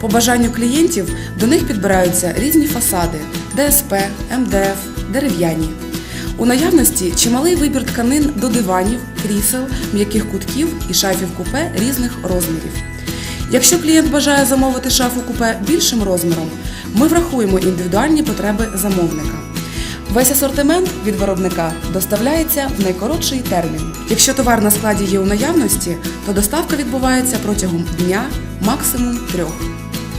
По бажанню клієнтів до них підбираються різні фасади ДСП, МДФ, дерев'яні. У наявності чималий вибір тканин до диванів, крісел, м'яких кутків і шафів купе різних розмірів. Якщо клієнт бажає замовити шафу купе більшим розміром, ми врахуємо індивідуальні потреби замовника. Весь асортимент від виробника доставляється в найкоротший термін. Якщо товар на складі є у наявності, то доставка відбувається протягом дня, максимум трьох.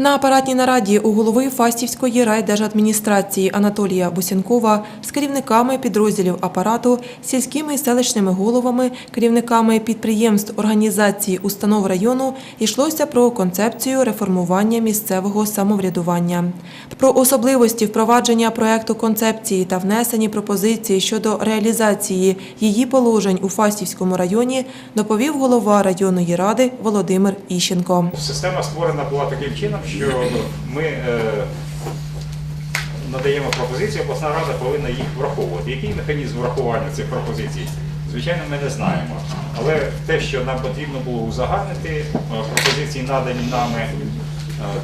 На апаратній нараді у голови Фастівської райдержадміністрації Анатолія Бусінкова з керівниками підрозділів апарату, сільськими і селищними головами, керівниками підприємств, організацій, установ району йшлося про концепцію реформування місцевого самоврядування. Про особливості впровадження проекту концепції та внесені пропозиції щодо реалізації її положень у Фастівському районі доповів голова районної ради Володимир Іщенко. Система створена була таким чином, що ми е, надаємо пропозиції, обласна рада повинна їх враховувати. Який механізм врахування цих пропозицій? Звичайно, ми не знаємо. Але те, що нам потрібно було узагальнити, е, пропозиції надані нами, е,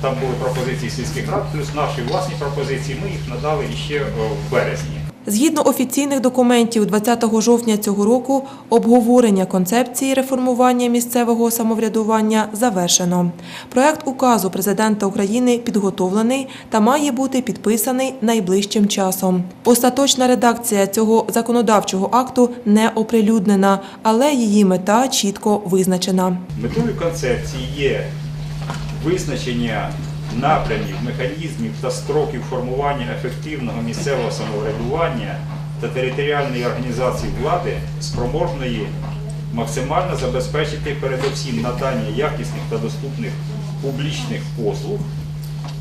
там були пропозиції сільських рад, плюс наші власні пропозиції, ми їх надали іще е, в березні. Згідно офіційних документів 20 жовтня цього року обговорення концепції реформування місцевого самоврядування завершено. Проект указу президента України підготовлений та має бути підписаний найближчим часом. Остаточна редакція цього законодавчого акту не оприлюднена, але її мета чітко визначена. Метою концепції є визначення напрямів, механізмів та строків формування ефективного місцевого самоврядування та територіальної організації влади, спроможної максимально забезпечити передусім надання якісних та доступних публічних послуг,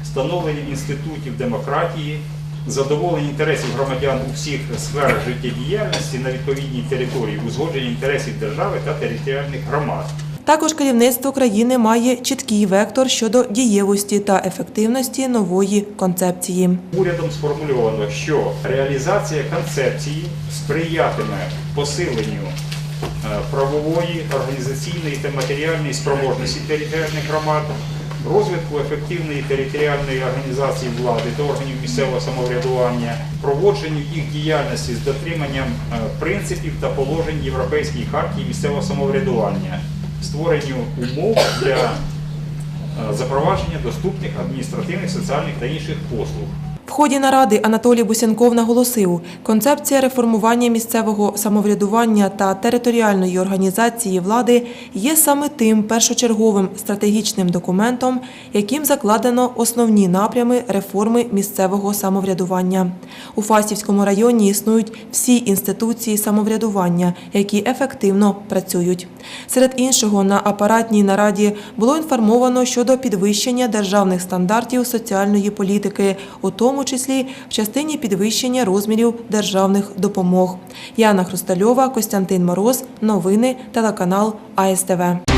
встановлення інститутів демократії, задоволення інтересів громадян у всіх сферах життєдіяльності на відповідній території, узгодження інтересів держави та територіальних громад. Також керівництво країни має чіткий вектор щодо дієвості та ефективності нової концепції. Урядом сформульовано, що реалізація концепції сприятиме посиленню е, правової, організаційної та матеріальної спроможності територіальних громад, розвитку ефективної територіальної організації влади та органів місцевого самоврядування, проводженню їх діяльності з дотриманням е, принципів та положень Європейської хартії місцевого самоврядування, створенню умов для е, запровадження доступних адміністративних, соціальних та інших послуг. В ході наради Анатолій Бусянков наголосив, концепція реформування місцевого самоврядування та територіальної організації влади є саме тим першочерговим стратегічним документом, яким закладено основні напрями реформи місцевого самоврядування. У Фастівському районі існують всі інституції самоврядування, які ефективно працюють. Серед іншого, на апаратній нараді було інформовано щодо підвищення державних стандартів соціальної політики, у тому числі в частині підвищення розмірів державних допомог. Яна Хрустальова, Костянтин Мороз. Новини телеканал АСТВ.